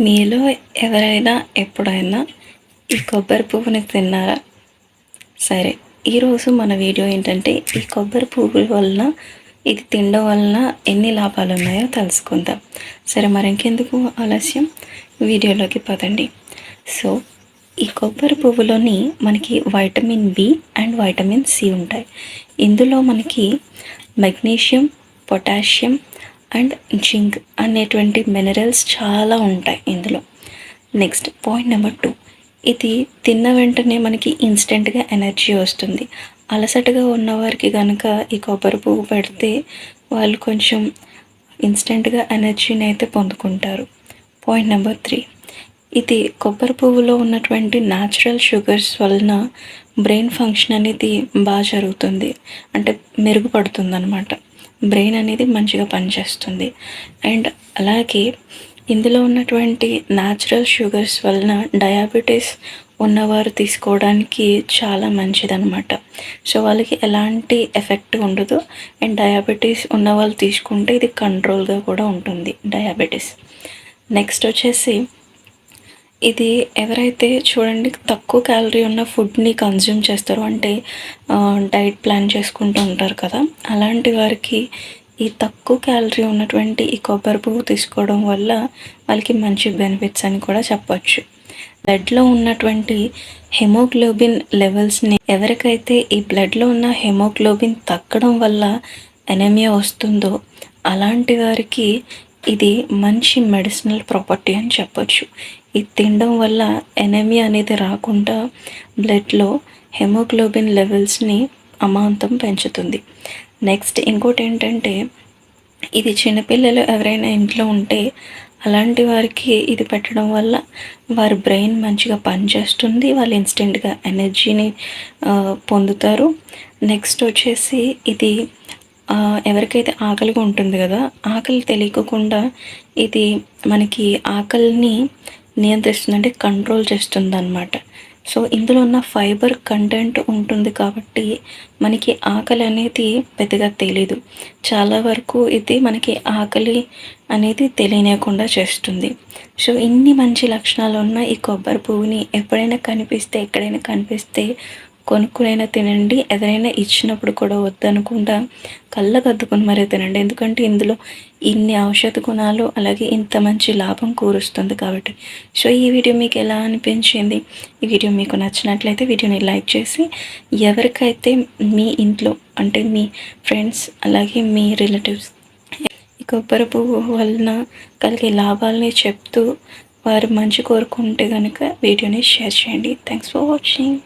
మీలో ఎవరైనా ఎప్పుడైనా ఈ కొబ్బరి పువ్వుని తిన్నారా? సరే ఈరోజు మన వీడియో ఏంటంటే ఈ కొబ్బరి పువ్వుల వలన ఇది తినడం వలన ఎన్ని లాభాలు ఉన్నాయో తెలుసుకుందాం. సరే మరి ఇంకెందుకు ఆలస్యం? వీడియోలోకి పదండి. సో ఈ కొబ్బరి పువ్వులోని మనకి vitamin B and vitamin C ఉంటాయి. ఇందులో మనకి మెగ్నీషియం పొటాషియం అండ్ జింక్ అనేటువంటి మినరల్స్ చాలా ఉంటాయి ఇందులో. నెక్స్ట్ పాయింట్ నెంబర్ టూ ఇది తిన్న వెంటనే మనకి ఇన్స్టెంట్గా ఎనర్జీ వస్తుంది. అలసటగా ఉన్నవారికి కనుక ఈ కొబ్బరి పువ్వు పెడితే వాళ్ళు కొంచెం ఇన్స్టెంట్గా ఎనర్జీని అయితే పొందుకుంటారు. పాయింట్ నెంబర్ త్రీ ఇది కొబ్బరి పువ్వులో ఉన్నటువంటి న్యాచురల్ షుగర్స్ వలన బ్రెయిన్ ఫంక్షన్ అనేది బాగా జరుగుతుంది. అంటే మెరుగుపడుతుంది అనమాట బ్రెయిన్ అనేది మంచిగా పనిచేస్తుంది. అండ్ అలాగే ఇందులో ఉన్నటువంటి న్యాచురల్ షుగర్స్ వలన డయాబెటీస్ ఉన్నవారు తీసుకోవడానికి చాలా మంచిదనమాట సో వాళ్ళకి ఎలాంటి ఎఫెక్ట్ ఉండదు. అండ్ డయాబెటీస్ ఉన్నవాళ్ళు తీసుకుంటే ఇది కంట్రోల్గా కూడా ఉంటుంది డయాబెటీస్ నెక్స్ట్ వచ్చేసి ఇది ఎవరైతే చూడండి తక్కువ క్యాలరీ ఉన్న ఫుడ్ని కన్జ్యూమ్ చేస్తారో అంటే డైట్ ప్లాన్ చేసుకుంటూ ఉంటారు కదా అలాంటి వారికి ఈ తక్కువ క్యాలరీ ఉన్నటువంటి ఈ కొబ్బరి పువ్వు తీసుకోవడం వల్ల వాళ్ళకి మంచి బెనిఫిట్స్ అని కూడా చెప్పచ్చు. బ్లడ్లో ఉన్నటువంటి హెమోగ్లోబిన్ లెవెల్స్ని ఎవరికైతే ఈ బ్లడ్లో ఉన్న హెమోగ్లోబిన్ తగ్గడం వల్ల ఎనమియా వస్తుందో అలాంటి వారికి ఇది మంచి మెడిసినల్ ప్రాపర్టీ అని చెప్పొచ్చు. ఇది తినడం వల్ల ఎనమీ అనేది రాకుండా బ్లడ్లో హెమోగ్లోబిన్ లెవెల్స్ని అమాంతం పెంచుతుంది. నెక్స్ట్ ఇంకోటి ఏంటంటే ఇది చిన్నపిల్లలు ఎవరైనా ఇంట్లో ఉంటే అలాంటి వారికి ఇది పెట్టడం వల్ల వారి బ్రెయిన్ మంచిగా పనిచేస్తుంది వాళ్ళు ఇన్స్టెంట్గా ఎనర్జీని పొందుతారు. నెక్స్ట్ వచ్చేసి ఇది ఎవరికైతే ఆకలిగా ఉంటుంది కదా ఆకలి తెలియకుండా ఇది మనకి ఆకలిని నియంత్రిస్తుంది అంటే కంట్రోల్ చేస్తుంది అనమాట సో ఇందులో ఉన్న ఫైబర్ కంటెంట్ ఉంటుంది కాబట్టి మనకి ఆకలి అనేది పెద్దగా తెలీదు. చాలా వరకు ఇది మనకి ఆకలి అనేది తెలియనియకుండా చేస్తుంది. సో ఇన్ని మంచి లక్షణాలు ఉన్న ఈ కొబ్బరి పువ్వుని ఎప్పుడైనా కనిపిస్తే ఎక్కడైనా కనిపిస్తే కొనుక్కునైనా తినండి. ఎవరైనా ఇచ్చినప్పుడు కూడా వద్దనుకుంటా కళ్ళకు అద్దుకొని మరీ తినండి. ఎందుకంటే ఇందులో ఇన్ని ఔషధ గుణాలు అలాగే ఇంత మంచి లాభం కూరుస్తుంది కాబట్టి. సో ఈ వీడియో మీకు ఎలా అనిపించింది? ఈ వీడియో మీకు నచ్చినట్లయితే వీడియోని లైక్ చేసి ఎవరికైతే మీ ఇంట్లో అంటే మీ ఫ్రెండ్స్ అలాగే మీ రిలేటివ్స్ ఈ కొబ్బరి పువ్వు వలన కలిగే లాభాలని చెప్తూ వారు మంచి కోరుకుంటే కనుక వీడియోని షేర్ చేయండి. Thanks for watching